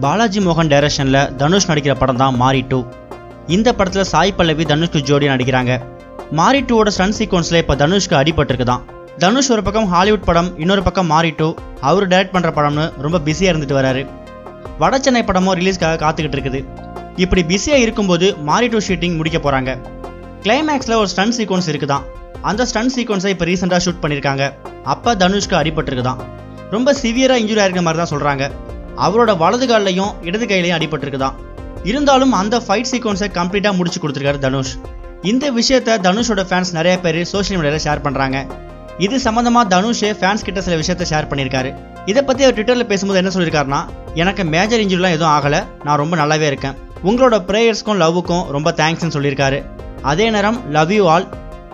பாலாஜி மோகன் டைரக்ஷனில் தனுஷ் நடிக்கிற படம் தான் மாரி டூ. இந்த படத்தில் சாய் பல்லவி தனுஷ்க்கு ஜோடியாக நடிக்கிறாங்க. மாரி டூவோட ஸ்டன் சீக்வன்ஸில் இப்போ தனுஷ்க்கு அடிபட்டிருக்குதான். தனுஷ் ஒரு பக்கம் ஹாலிவுட் படம் இன்னொரு பக்கம் மாரி டூ. அவர் டைரக்ட் பண்ணுற படம்னு ரொம்ப பிஸியாக இருந்துட்டு வராரு. வட சென்னை படமும் ரிலீஸ்க்காக காத்துக்கிட்டு இருக்குது. இப்படி பிஸியாக இருக்கும்போது மாரி டூ ஷூட்டிங் முடிக்க போகிறாங்க கிளைமேக்ஸில் ஒரு ஸ்டன் சீக்வன்ஸ் இருக்குதான். அந்த ஸ்டன் சீக்வன்ஸை இப்போ ரீசெண்டாக ஷூட் பண்ணியிருக்காங்க அப்போ தனுஷ்க்கு அடிபட்டிருக்குதான். ரொம்ப சிவியராக இன்ஜுரி ஆயிருக்க மாதிரி தான் சொல்கிறாங்க அவரோட வலது கால்லையும் இடது கையிலையும் அடிபட்டிருக்குதான். இருந்தாலும் அந்த ஃபைட் சீக்வன்ஸை கம்ப்ளீட்டாக முடிச்சு கொடுத்துருக்காரு தனுஷ். இந்த விஷயத்த தனுஷோட ஃபேன்ஸ் நிறைய பேர் சோஷியல் மீடியாவில் ஷேர் பண்ணுறாங்க இது சம்மந்தமாக தனுஷே ஃபேன்ஸ் கிட்ட சில விஷயத்த ஷேர் பண்ணியிருக்காரு. இதை பற்றி அவர் ட்விட்டரில் பேசும்போது என்ன சொல்லியிருக்காருன்னா எனக்கு மேஜர் இன்ஜுரிலாம் எதுவும் ஆகலை. நான் ரொம்ப நல்லாவே இருக்கேன். உங்களோட ப்ரேயர்ஸ்க்கும் லவ்வுக்கும் ரொம்ப தேங்க்ஸ்னு சொல்லியிருக்காரு. அதே நேரம் love you all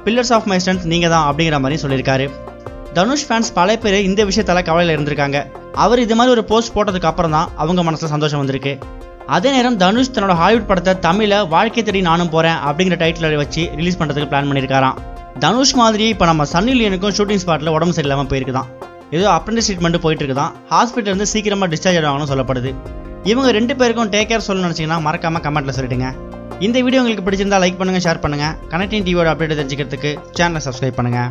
pillars of my strength நீங்கள் தான் அப்படிங்கிற மாதிரி சொல்லியிருக்காரு. தனுஷ் ஃபேன்ஸ் பல பேர் இந்த விஷயத்தால கவலையில் இருந்திருக்காங்க. அவர் இது மாதிரி ஒரு போஸ்ட் போட்டதுக்கு அப்புறம் தான் அவங்க மனசில் சந்தோஷம் வந்திருக்கு. அதே நேரம் தனுஷ் தன்னோட ஹாலிவுட் படத்தை தமிழில் வாழ்க்கை தேடி நானும் போகிறேன் அப்படிங்கிற டைட்டில் வச்சு ரிலீஸ் பண்ணுறதுக்கு பிளான் பண்ணியிருக்காராம். தனுஷ் மாதிரி இப்போ நம்ம சன்னி லியனுக்கும் ஷூட்டிங் ஸ்பாட்டில் உடம்பு சரியில்லாமல் போயிருக்குதான். ஏதோ அப்ரண்டிஸ் ட்ரீட்மெண்ட் போயிட்டு இருக்குதான். ஹாஸ்பிட்டல் இருந்து சீக்கிரமாக டிஸ்சார்ஜ் ஆகணும்னு சொல்லப்படுது. இவங்க ரெண்டு பேருக்கும் டேக் கேர் சொல்லணும்னு நினச்சிங்கன்னா மறக்காமல் கமெண்ட்டில் சொல்லிடுங்க. இந்த வீடியோ உங்களுக்கு பிடிச்சிருந்தா லைக் பண்ணுங்கள் ஷேர் பண்ணுங்கள் கனெக்டிங் டிவியோட அப்டேட் தெரிஞ்சுக்கிறதுக்கு சேனலை சப்ஸ்கிரைப் பண்ணுங்கள்